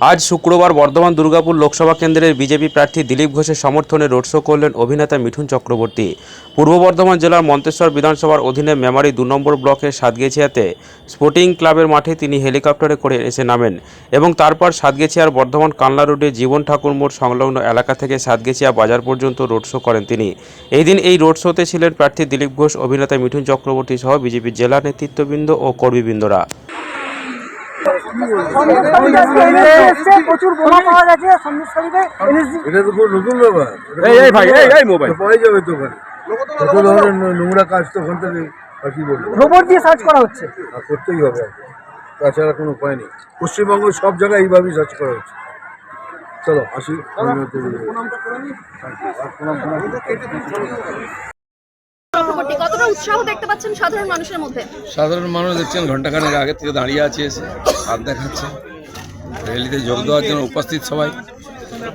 আজ শুক্রবার বর্ধমান দুর্গাপুর লোকসভা কেন্দ্রের বিজেপি প্রার্থী দিলীপ ঘোষের সমর্থনে রোড শো করলেন অভিনেতা মিঠুন চক্রবর্তী। পূর্ব বর্ধমান জেলার মন্তেশ্বর বিধানসভার অধীনে মেমারি দু নম্বর ব্লকের সাতগেছিয়াতে স্পোর্টিং ক্লাবের মাঠে তিনি হেলিকপ্টারে করে এসে নামেন এবং তারপর সাতগেছিয়ার বর্ধমান কানলা রোডে জীবন ঠাকুর মোড় সংলগ্ন এলাকা থেকে সাতগেছিয়া বাজার পর্যন্ত রোড শো করেন তিনি। এই দিন এই রোড শোতে ছিলেন প্রার্থী দিলীপ ঘোষ, অভিনেতা মিঠুন চক্রবর্তী সহ বিজেপির জেলা নেতৃত্ববৃন্দ ও কর্মীবৃন্দরা। এটা তো নতুন ব্যাপার ভাই মোবাইল যাবে তো ওখানে নোংরা কাজ তো ওখান থেকে আর কি বলব সার্চ করা হচ্ছে করতেই হবে তাছাড়া কোনো উপায় নেই পশ্চিমবঙ্গের সব জায়গায় এইভাবেই সার্চ করা হচ্ছে চলো আসি। চক্রবর্তী কতটা উৎসাহ দেখতে পাচ্ছেন সাধারণ মানুষের মধ্যে? সাধারণ মানুষ দেখছেন ঘন্টাখানেক আগে থেকে দাঁড়িয়ে আছে এসে হাত দেখাচ্ছে। র্যালিতে যোগ দেওয়ার জন্য উপস্থিত সবাই।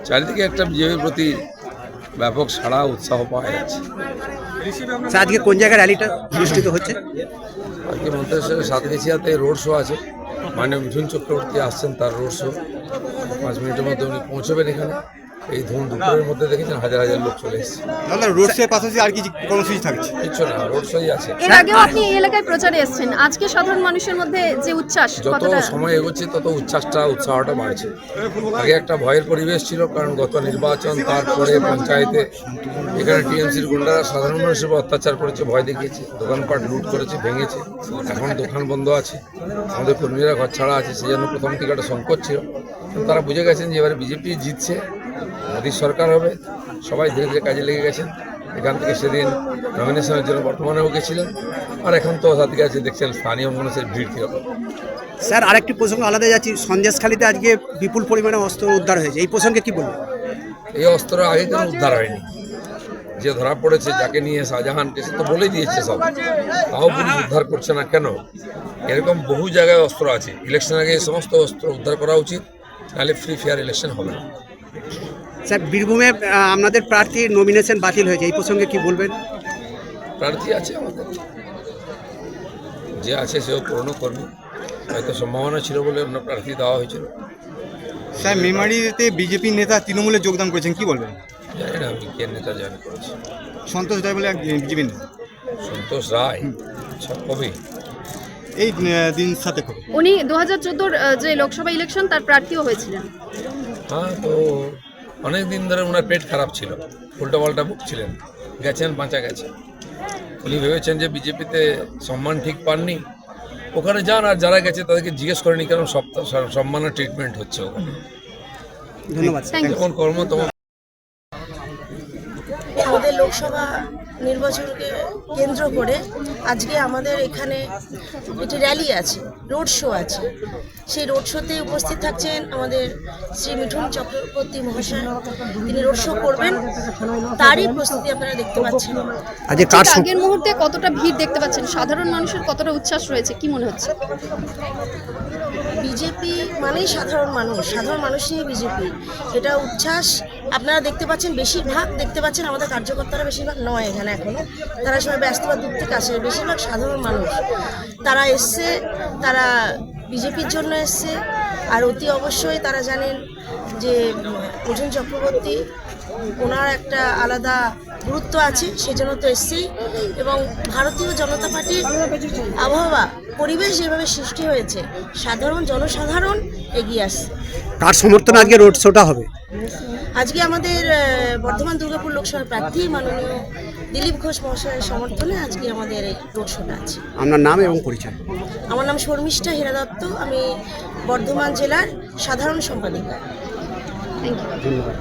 চারিদিকে একটা বিজেপির প্রতি ব্যাপক সাড়া উৎসাহ পাওয়া যাচ্ছে। আজকে কোন জায়গায় র্যালিটা অনুষ্ঠিত হচ্ছে? আজকে মন্তেশ্বরের সাতগেছিয়াতে রোড শো আছে। মাননীয় মিঠুন চক্রবর্তী আসছেন তার রোড শো। পাঁচ মিনিটের মধ্যে উনি পৌঁছবেন এখানে। এই ধুম দুপুরের মধ্যে দেখেছেন হাজার হাজার লোক চলে এসেছে। দাদা রোড শোয়ের পাশাপাশি আর কি কর্মসূচি থাকছে? কিচ্ছু না রোড শোই আছে। এর আগেও আপনি এই এলাকায় প্রচারে এসেছেন। আজকে সাধারণ মানুষের মধ্যে যে উচ্ছ্বাস যত সময় এগোচ্ছে তত উচ্ছ্বাসটা উৎসাহটা বাড়ছে। আগে একটা ভয়ের পরিবেশ ছিল কারণ গত নির্বাচন তারপরে পঞ্চায়েতে এখানে টিএমসির গুন্ডারা সাধারণ মানুষের উপর অত্যাচার করেছে ভয় দেখিয়েছে দোকানপাট লুট করেছে ভেঙেছে। এখন দোকান বন্ধ আছে। আমাদের কর্মীরা ঘর ছাড়া আছে সেই জন্য প্রথম থেকে একটা সংকট ছিল। তারা বুঝে গেছেন যে এবারে বিজেপি জিতছে। মোদীর সরকার হবে সবাই ধীরে ধীরে কাজে লেগে গেছেন। এখান থেকে সেদিন নমিনেশনের জন্য বর্তমানেও গেছিলেন। আর এখন তো সাথে আছে দেখছেন স্থানীয় মানুষের ভিড় কীরকম। স্যার আরেকটি প্রসঙ্গ আলাদা যাচ্ছি। সন্দেশখালীতে আজকে বিপুল পরিমাণে অস্ত্র উদ্ধার হয়েছে। এই প্রসঙ্গে কি বলবেন? এই অস্ত্র আগে কেন উদ্ধার হয়নি। যে ধরা পড়েছে যাকে নিয়ে শাহজাহানকে সে তো বলে দিয়েছে সব। তাও পুলিশ উদ্ধার করছে না কেন? এরকম বহু জায়গায় অস্ত্র আছে। ইলেকশন আগে এই সমস্ত অস্ত্র উদ্ধার করা উচিত নাহলে ফ্রি ফেয়ার ইলেকশন হবে না। স্যার বীরভূমে আপনাদের প্রার্থীর নমিনেশন বাতিল হয়েছে এই প্রসঙ্গে কি বলবেন? প্রার্থী আছে আমাদের। যে আছে সেও পুরনো কর্মী হয়তো সম্ভাবনা ছিল বলে অন্য প্রার্থী দেওয়া হয়েছিল। স্যার মেমারিতে বিজেপি নেতা তৃণমূলে যোগদান করেছেন কি বলবেন? জানি না আমি কে নেতা জানি করেছি। সন্তোষ রায় বলে এক বিজেপি নেতা। সন্তোষ রায়? আচ্ছা কবি? এই দিন সাথে করে উনি দু হাজার যে লোকসভা ইলেকশন তার প্রার্থীও হয়েছিলেন। হ্যাঁ তো অনেক দিন ধরে ওনার পেট খারাপ ছিল। উল্টো পাল্টা ভুগছিলেন গেছেন বাঁচা গেছে। উনি ভেবেছেন যে বিজেপিতে সম্মান ঠিক পাননি। ওখানে যান আর যারা গেছে তাদেরকে জিজ্ঞেস করেনি কেন সব সম্মানের ট্রিটমেন্ট হচ্ছে ওখানে। ধন্যবাদ। থ্যাংক ইউ যেমন কর্ম তোমার আমাদের লোকসভা নির্বাচনকে কেন্দ্র করে আজকে আমাদের এখানে একটি র্যালি আছে রোড শো আছে। সেই রোড শোতে উপস্থিত থাকছেন আমাদের শ্রী মিঠুন চক্রবর্তী মহাশয়। তিনি রোড শো করবেন তারই প্রস্তুতি আপনারা দেখতে পাচ্ছেন। আগের মুহূর্তে কতটা ভিড় দেখতে পাচ্ছেন? সাধারণ মানুষের কতটা উচ্ছ্বাস রয়েছে কি মনে হচ্ছে? বিজেপি মানেই সাধারণ মানুষ সাধারণ মানুষই বিজেপি। এটা উচ্ছ্বাস আপনারা দেখতে পাচ্ছেন বেশিরভাগ, দেখতে পাচ্ছেন আমাদের কার্যকর্তারা বেশিরভাগ নয় এখানে এখনও তারা সবাই ব্যস্ত বা দূর থেকে আসে। বেশিরভাগ সাধারণ মানুষ। তারা এসছে, তারা বিজেপির জন্য এসছে। আর অতি অবশ্যই তারা জানেন যে মিঠুন চক্রবর্তী ওনার একটা আলাদা গুরুত্ব আছে সেজন্য তো এসছেই এবং ভারতীয় জনতা পার্টির আবহাওয়া পরিবেশ যেভাবে সৃষ্টি হয়েছে সাধারণ জনসাধারণ এগিয়ে আসছে। কার সমর্থন আজকে রোড শোটা হবে? আজকে আমাদের বর্ধমান দুর্গাপুর লোকসভার প্রার্থী মাননীয় দিলীপ ঘোষ মহাশয়ের সমর্থনে আজকে আমাদের এই রোড শোটা আছে। আপনার নাম এবং পরিচয়? আমার নাম শর্মিষ্ঠা হীরা দত্ত আমি বর্ধমান জেলার সাধারণ সম্পাদিকা থ্যাংক ইউ ধন্যবাদ।